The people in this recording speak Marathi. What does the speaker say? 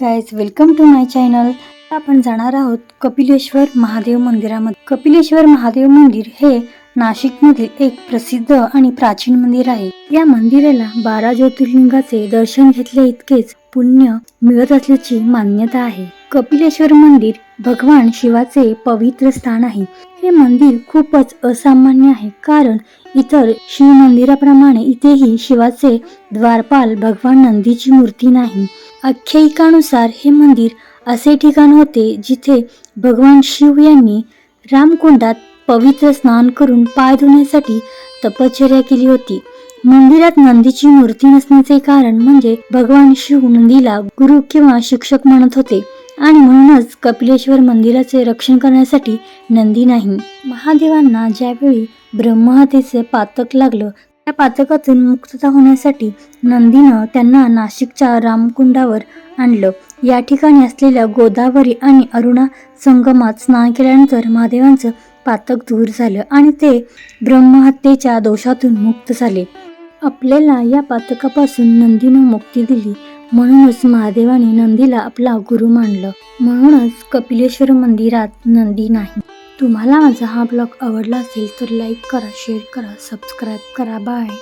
Guys welcome to my channel आपण जाणार आहोत कपिलेश्वर महादेव मंदिरामध्ये. कपिलेश्वर महादेव मंदिर हे नाशिकमधील एक प्रसिद्ध आणि प्राचीन मंदिर आहे. या मंदिराला बारा ज्योतिर्लिंगाचे दर्शन घेतले इतकेच पुण्य मिळत असल्याची मान्यता आहे. कपिलेश्वर मंदिर भगवान शिवाचे पवित्र स्थान आहे. हे मंदिर खूपच असामान्य आहे. कारण इतर शिव मंदिराप्रमाणे इथेही शिवाचे द्वारपाल भगवान नंदीची मूर्ती नाही. आख्यायिकानुसार हे मंदिर असे ठिकाण होते जिथे भगवान शिव यांनी रामकुंडात पवित्र स्नान करून पाय धुण्यासाठी तपश्चर्या केली होती. मंदिरात नंदीची मूर्ती नसण्याचे कारण म्हणजे भगवान शिव नंदीला गुरु किंवा शिक्षक म्हणत होते. आणि म्हणूनच कपिलेश्वर मंदिराचे रक्षण करण्यासाठी नंदी नाही. महादेवांना ज्यावेळी ब्रह्महत्येचे पातक लागलं त्या पातकातून मुक्तता होण्यासाठी नंदीनं त्यांना नाशिकच्या रामकुंडावर आणलं. या ठिकाणी असलेल्या गोदावरी आणि अरुणा संगमात स्नान केल्यानंतर महादेवांचं पातक दूर झालं आणि ते ब्रह्महत्येच्या दोषातून मुक्त झाले. आपल्याला या पातकापासून नंदीनं मुक्ती दिली. म्हणूनच महादेवाने नंदीला आपला गुरु मानलं. म्हणूनच कपिलेश्वर मंदिरात नंदी नाही. तुम्हाला माझा हा ब्लॉग आवडला असेल तर लाईक करा शेअर करा सबस्क्राईब करा. बाय.